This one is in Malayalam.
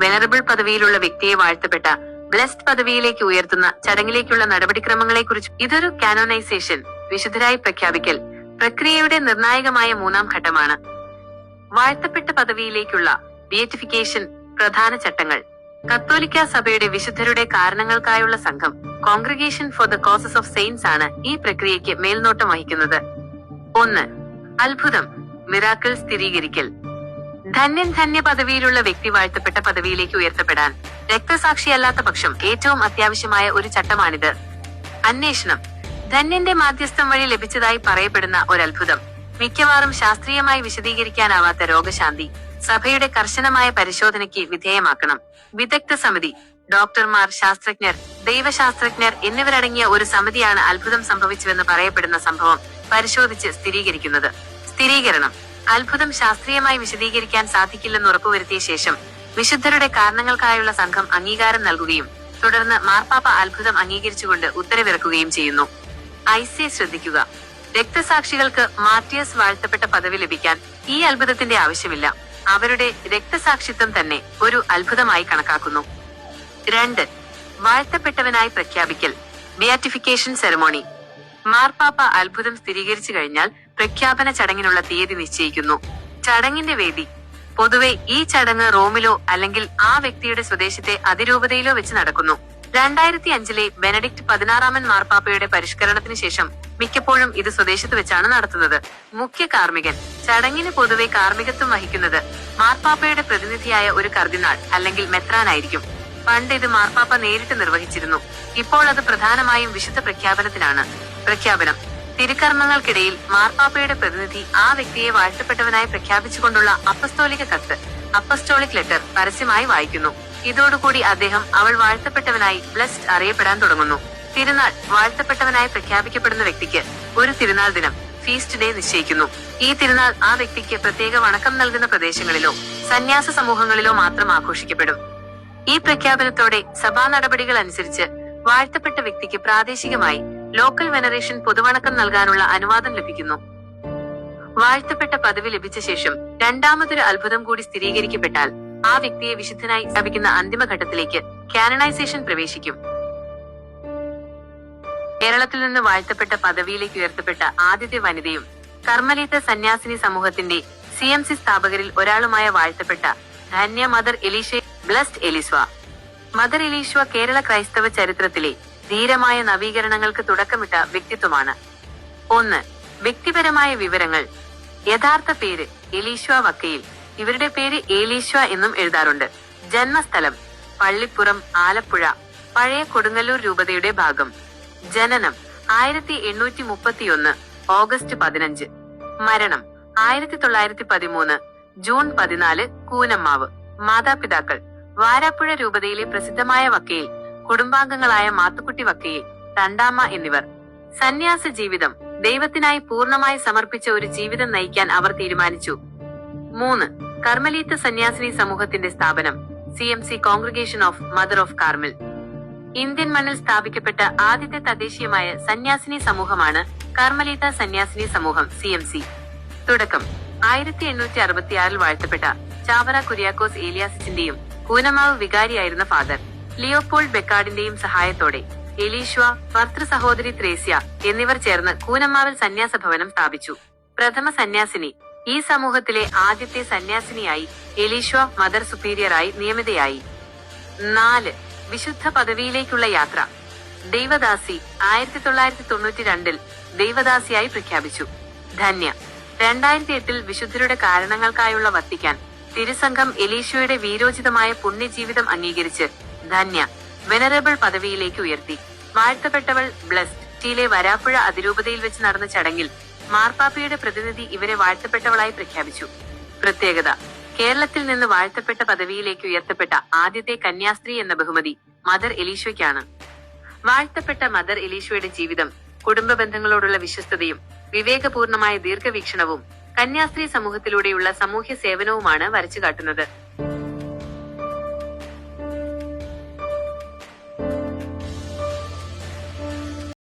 വെനറബിൾ പദവിയിലുള്ള വ്യക്തിയെ വാഴ്ത്തപ്പെട്ട ബ്ലെസ്ഡ് പദവിയിലേക്ക് ഉയർത്തുന്ന ചടങ്ങിലേക്കുള്ള നടപടിക്രമങ്ങളെക്കുറിച്ച് ഇതൊരു കാനോനൈസേഷൻ വിശുദ്ധരായി പ്രഖ്യാപിക്കൽ പ്രക്രിയയുടെ നിർണായകമായ മൂന്നാം ഘട്ടമാണ്. വാഴ്ത്തപ്പെട്ട പദവിയിലേക്കുള്ള ബിയറ്റിഫിക്കേഷൻ പ്രധാന ചട്ടങ്ങൾ. കത്തോലിക്ക സഭയുടെ വിശുദ്ധരുടെ കാരണങ്ങൾക്കായുള്ള സംഘം congregation for the causes of saints ആണ് ഈ പ്രക്രിയയ്ക്ക് മേൽനോട്ടം വഹിക്കുന്നത്. ഒന്ന് അത്ഭുതം മിറാക്കിൾ സ്ഥിരീകരിക്കൽ. ധന്യൻ ധന്യ പദവിയിലുള്ള വ്യക്തി വാഴ്ത്തപ്പെട്ട പദവിയിലേക്ക് ഉയർത്തപ്പെടാൻ രക്തസാക്ഷിയല്ലാത്ത പക്ഷം ഏറ്റവും അത്യാവശ്യമായ ഒരു ചട്ടമാണിത്. അന്വേഷണം. ധന്യന്റെ മാധ്യസ്ഥം വഴി ലഭിച്ചതായി പറയപ്പെടുന്ന ഒരത്ഭുതം. മിക്കവാറും ശാസ്ത്രീയമായി വിശദീകരിക്കാനാവാത്ത രോഗശാന്തി സഭയുടെ കർശനമായ പരിശോധനയ്ക്ക് വിധേയമാക്കണം. വിദഗ്ധ സമിതി ഡോക്ടർമാർ ശാസ്ത്രജ്ഞർ ദൈവശാസ്ത്രജ്ഞർ എന്നിവരടങ്ങിയ ഒരു സമിതിയാണ് അത്ഭുതം സംഭവിച്ചുവെന്ന് പറയപ്പെടുന്ന സംഭവം പരിശോധിച്ച് സ്ഥിരീകരിക്കുന്നത്. സ്ഥിരീകരണം. അത്ഭുതം ശാസ്ത്രീയമായി വിശദീകരിക്കാൻ സാധിക്കില്ലെന്ന് ഉറപ്പുവരുത്തിയ ശേഷം വിശുദ്ധരുടെ കാരണങ്ങൾക്കായുള്ള സംഘം അംഗീകാരം നൽകുകയും തുടർന്ന് മാർപ്പാപ്പ അത്ഭുതം അംഗീകരിച്ചുകൊണ്ട് ഉത്തരവിറക്കുകയും ചെയ്യുന്നു. ഐസിയെ ശ്രദ്ധിക്കുക. രക്തസാക്ഷികൾക്ക് മാർട്ടിയസ് വാഴ്ത്തപ്പെട്ട പദവി ലഭിക്കാൻ ഈ അത്ഭുതത്തിന്റെ ആവശ്യമില്ല. അവരുടെ രക്തസാക്ഷിത്വം തന്നെ ഒരു അത്ഭുതമായി കണക്കാക്കുന്നു. രണ്ട് വാഴ്ത്തപ്പെട്ടവനായി പ്രഖ്യാപിക്കൽ. ബിയാറ്റിഫിക്കേഷൻ സെറമോണി. മാർപ്പാപ്പ അത്ഭുതം സ്ഥിരീകരിച്ചു കഴിഞ്ഞാൽ പ്രഖ്യാപന ചടങ്ങിനുള്ള തീയതി നിശ്ചയിക്കുന്നു. ചടങ്ങിന്റെ വേദി. പൊതുവെ ഈ ചടങ്ങ് റോമിലോ അല്ലെങ്കിൽ ആ വ്യക്തിയുടെ സ്വദേശത്തെ അതിരൂപതയിലോ വെച്ച് നടക്കുന്നു. രണ്ടായിരത്തി അഞ്ചിലെ ബെനഡിക്ട് പതിനാറാമൻ മാർപ്പാപ്പയുടെ പരിഷ്കരണത്തിന് ശേഷം മിക്കപ്പോഴും ഇത് സ്വദേശത്ത് വെച്ചാണ് നടത്തുന്നത്. മുഖ്യ കാർമ്മികൻ. ചടങ്ങിന് പൊതുവെ കാർമ്മികത്വം വഹിക്കുന്നത് മാർപ്പാപ്പയുടെ പ്രതിനിധിയായ ഒരു കർദിനാൾ അല്ലെങ്കിൽ മെത്രാനായിരിക്കും. പണ്ട് ഇത് മാർപ്പാപ്പ നേരിട്ട് നിർവഹിച്ചിരുന്നു. ഇപ്പോൾ അത് പ്രധാനമായും വിശുദ്ധ പ്രഖ്യാപനത്തിനാണ്. പ്രഖ്യാപനം. തിരുക്കർമ്മങ്ങൾക്കിടയിൽ മാർപ്പാപ്പയുടെ പ്രതിനിധി ആ വ്യക്തിയെ വാഴ്ത്തപ്പെട്ടവനായി പ്രഖ്യാപിച്ചുകൊണ്ടുള്ള അപ്പസ്തോലിക കത്ത് അപ്പസ്റ്റോളിക് ലെറ്റർ പരസ്യമായി വായിക്കുന്നു. ഇതോടുകൂടി അദ്ദേഹം അവൾ വാഴ്ത്തപ്പെട്ടവനായി ബ്ലസ്ഡ് അറിയപ്പെടാൻ തുടങ്ങുന്നു. തിരുനാൾ വാഴ്ത്തപ്പെട്ടവനായി പ്രഖ്യാപിക്കപ്പെടുന്ന വ്യക്തിക്ക് ഒരു തിരുനാൾ ദിനം ഫീസ്റ്റ് ഡേ നിശ്ചയിക്കുന്നു. ഈ തിരുനാൾ ആ വ്യക്തിക്ക് പ്രത്യേക വണക്കം നൽകുന്ന പ്രദേശങ്ങളിലോ സന്യാസ സമൂഹങ്ങളിലോ മാത്രം ആഘോഷിക്കപ്പെടും. ഈ പ്രഖ്യാപനത്തോടെ സഭാ നടപടികൾ അനുസരിച്ച് വാഴ്ത്തപ്പെട്ട വ്യക്തിക്ക് പ്രാദേശികമായി ലോക്കൽ വെനറേഷൻ പൊതുവണക്കം നൽകാനുള്ള അനുവാദം ലഭിക്കുന്നു. വാഴ്ത്തപ്പെട്ട പദവി ലഭിച്ച ശേഷം രണ്ടാമതൊരു അത്ഭുതം കൂടി സ്ഥിരീകരിക്കപ്പെട്ടാൽ ആ വ്യക്തിയെ വിശുദ്ധനായി സ്ഥാപിക്കുന്ന അന്തിമഘട്ടത്തിലേക്ക് കാനണൈസേഷൻ പ്രവേശിക്കും. കേരളത്തിൽ നിന്ന് വാഴ്ത്തപ്പെട്ട പദവിയിലേക്ക് ഉയർത്തപ്പെട്ട ആദ്യത്തെ വനിതയും കർമ്മലീത സന്യാസിനി സമൂഹത്തിന്റെ സി എം സി സ്ഥാപകരിൽ ഒരാളുമായ വാഴ്ത്തപ്പെട്ട Dhanya mother Eliswa blessed Eliswa. Mother Eliswa Kerala ക്രൈസ്തവ ചരിത്രത്തിലെ ധീരമായ നവീകരണങ്ങൾക്ക് തുടക്കമിട്ട വ്യക്തിത്വമാണ്. ഒന്ന് വ്യക്തിപരമായ വിവരങ്ങൾ. യഥാർത്ഥ പേര് എലീശ്വ വക്കയിൽ. ഇവരുടെ പേര് ഏലീശ്വ എന്നും എഴുതാറുണ്ട്. ജന്മസ്ഥലം പള്ളിപ്പുറം ആലപ്പുഴ പഴയ കൊടുങ്ങല്ലൂർ രൂപതയുടെ ഭാഗം. ജനനം ആയിരത്തി എണ്ണൂറ്റി മുപ്പത്തിയൊന്ന് ഓഗസ്റ്റ് പതിനഞ്ച്. മരണം ആയിരത്തി തൊള്ളായിരത്തി പതിമൂന്ന് ജൂൺ പതിനാല് കൂനമ്മാവ്. മാതാപിതാക്കൾ വാരാപ്പുഴ രൂപതയിലെ പ്രസിദ്ധമായ വക്കയിൽ. കുടുംബാംഗങ്ങളായ മാത്തുക്കുട്ടി വക്കയിൽ തണ്ടാമ്മ എന്നിവർ. സന്യാസ ജീവിതം ദൈവത്തിനായി പൂർണമായി സമർപ്പിച്ച ഒരു ജീവിതം നയിക്കാൻ അവർ തീരുമാനിച്ചു. മൂന്ന് കർമ്മലീത്ത സന്യാസിനി സമൂഹത്തിന്റെ സ്ഥാപനം C M C congregation of mother of Carmel Indian മണ്ണിൽ സ്ഥാപിക്കപ്പെട്ട ആദ്യത്തെ തദ്ദേശീയമായ സന്യാസിനി സമൂഹമാണ് കർമ്മലീത്ത സന്യാസിനി സമൂഹം സി എം സി. തുടക്കം ആയിരത്തി എണ്ണൂറ്റി അറുപത്തിയാറിൽ വാഴ്ത്തപ്പെട്ട ചാവറ കുര്യാക്കോസ് ഏലിയാസിന്റെയും കൂനമാവ് വികാരിയായിരുന്ന ഫാദർ. ലിയോപോൾഡ് ബെക്കാർഡിന്റെയും സഹായത്തോടെ എലീഷ്വ ഭർത്തൃ സഹോദരി ത്രേസ്യ എന്നിവർ ചേർന്ന് കൂനമ്മാവിൽ സന്യാസ ഭവനം സ്ഥാപിച്ചു. പ്രഥമ സന്യാസിനി. ഈ സമൂഹത്തിലെ ആദ്യത്തെ സന്യാസിനിയായി എലീഷ്വ മദർ സുപ്പീരിയറായി നിയമിതയായി. നാല്. വിശുദ്ധ പദവിയിലേക്കുള്ള യാത്ര. ദൈവദാസി ആയിരത്തി തൊള്ളായിരത്തി തൊണ്ണൂറ്റി രണ്ടിൽ ദൈവദാസിയായി പ്രഖ്യാപിച്ചു. ധന്യ. രണ്ടായിരത്തി എട്ടിൽ വിശുദ്ധരുടെ കാരണങ്ങൾക്കായുള്ള വത്തിക്കാൻ തിരുസംഘം എലീഷയുടെ വീരോചിതമായ പുണ്യജീവിതം അംഗീകരിച്ച് ധന്യ വെനറബിൾ പദവിയിലേക്ക് ഉയർത്തി. വാഴ്ത്തപ്പെട്ടവൾ ബ്ലസ്ഡ് ടിയിലെ വരാപ്പുഴ അതിരൂപതയിൽ വെച്ച് നടന്ന ചടങ്ങിൽ മാർപ്പാപ്പയുടെ പ്രതിനിധി ഇവരെ വാഴ്ത്തപ്പെട്ടവളായി പ്രഖ്യാപിച്ചു. പ്രത്യേകത കേരളത്തിൽ നിന്ന് വാഴ്ത്തപ്പെട്ട പദവിയിലേക്ക് ഉയർത്തപ്പെട്ട ആദ്യത്തെ കന്യാസ്ത്രീ എന്ന ബഹുമതി മദർ എലീശോയ്ക്കാണ്. വാഴ്ത്തപ്പെട്ട മദർ എലീശോയുടെ ജീവിതം കുടുംബ ബന്ധങ്ങളോടുള്ള വിശ്വസ്തതയും വിവേകപൂർണമായ ദീർഘവീക്ഷണവും കന്യാസ്ത്രീ സമൂഹത്തിലൂടെയുള്ള സാമൂഹ്യ സേവനവുമാണ് വരച്ചു കാട്ടുന്നത്.